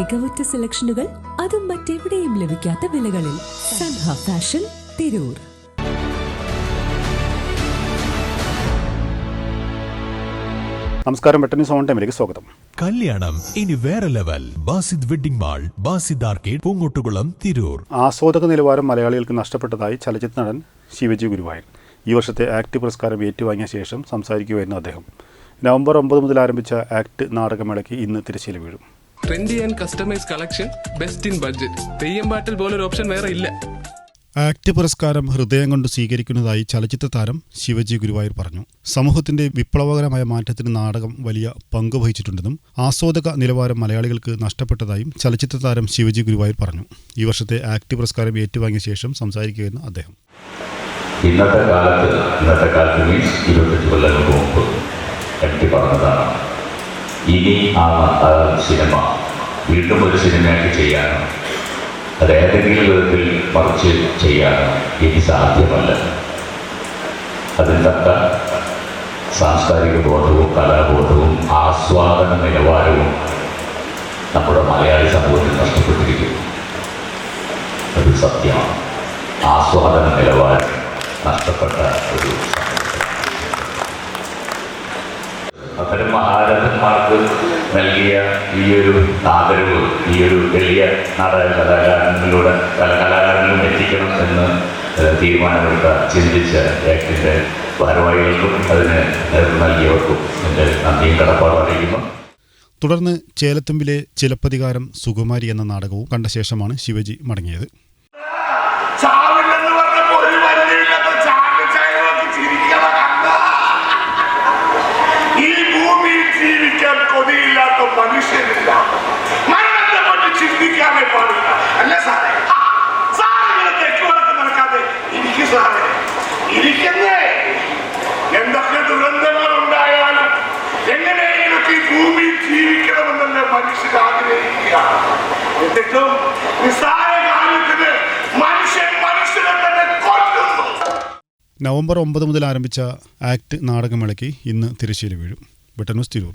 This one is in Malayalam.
മികവുറ്റ സെലക്ഷനുകൾ അതും മറ്റെവിടെയും ലഭിക്കാത്ത വിലകളിൽ സൻഹ ഫാഷൻ തിരൂർ. നമസ്കാരം വെട്ടനി സോൺ ടൈമിലേക്ക് സ്വാഗതം. കല്യാണം ഇനി വേറെ level. Basid wedding mall Basid arcade Poonkottukulam Tirur. ആസ്വാദക നിലവാരം മലയാളികൾക്ക് നഷ്ടപ്പെട്ടതായി ചലച്ചിത്ര നടൻ ശിവജി ഗുരുവായൂർ. ഈ വർഷത്തെ ആക്ട് പുരസ്കാരം ഏറ്റുവാങ്ങിയ ശേഷം സംസാരിക്കുകയായിരുന്നു അദ്ദേഹം. നവംബർ ഒമ്പത് മുതൽ ആരംഭിച്ച ആക്ട് നാടകമേളയ്ക്ക് ഇന്ന് തിരശ്ശീല വീഴും. Trendy and customise collection best in budget Theyyam പാട്ടിൽ പോലൊരു ഓപ്ഷൻ വേറെ ഇല്ല. ആക്ട് പുരസ്കാരം ഹൃദയം കൊണ്ട് സ്വീകരിക്കുന്നതായി ചലച്ചിത്ര താരം ശിവജി ഗുരുവായൂർ പറഞ്ഞു. സമൂഹത്തിന്റെ വിപ്ലവകരമായ മാറ്റത്തിന് നാടകം വലിയ പങ്ക് വഹിച്ചിട്ടുണ്ടെന്നും ആസ്വാദക നിലവാരം മലയാളികൾക്ക് നഷ്ടപ്പെട്ടതായും ചലച്ചിത്ര താരം ശിവജി ഗുരുവായൂർ പറഞ്ഞു. ഈ വർഷത്തെ ആക്ട് പുരസ്കാരം ഏറ്റുവാങ്ങിയ ശേഷം സംസാരിക്കുകയായിരുന്നു അദ്ദേഹം. ഇന്നത്തെ കാലത്ത് ഇന്നത്തെ കാലത്ത് മീൻസ് ഇരുപത്തഞ്ച് കൊല്ലങ്ങൾക്ക് മുമ്പ്. എനിക്ക് പറഞ്ഞതാണ്. ഇനി ആ സിനിമ വീണ്ടും ഒരു സിനിമയായിട്ട് ചെയ്യാനോ അത് ഏതെങ്കിലും വിധത്തിൽ മറിച്ച് ചെയ്യാനോ ഇനി സാധ്യമല്ല. അതിന് തക്ക സാംസ്കാരിക ബോധവും കലാബോധവും ആസ്വാദന നിലവാരവും നമ്മുടെ മലയാളി സമൂഹത്തിൽ നഷ്ടപ്പെട്ടിരിക്കുന്നു. അത് സത്യമാണ്. ആസ്വാദന നിലവാരം അത്തരം മഹാരഥന്മാർക്ക് നൽകിയ ഈ ഒരു ആദരവ് ഈ ഒരു വലിയ നാടക കലാകാരനിലൂടെ കല കലാകാരനിലും എത്തിക്കണം എന്ന് തീരുമാനമെടുത്ത ചിന്തിച്ച ആക്ടിന്റെ ഭാരവാഹികൾക്കും അതിന് നൽകിയവർക്കും എന്റെ നന്ദിയും കടപ്പാടും അറിയിക്കുന്നു. തുടർന്ന് ചേലത്തുമ്പിലെ ചിലപ്പതികാരം സുകുമാരി എന്ന നാടകവും കണ്ട ശേഷമാണ് ശിവജി മടങ്ങിയത്. ജീവിക്കണമെന്നല്ലേ മനുഷ്യർ ആഗ്രഹിക്കുക എന്നിട്ടും മനുഷ്യനെ തന്നെ നവംബർ ഒമ്പത് മുതൽ ആരംഭിച്ച ആക്ട് നാടകമേളയ്ക്ക് ഇന്ന് തിരശ്ശീല വീഴും. ബ്രിട്ടനോസ് തിരൂർ.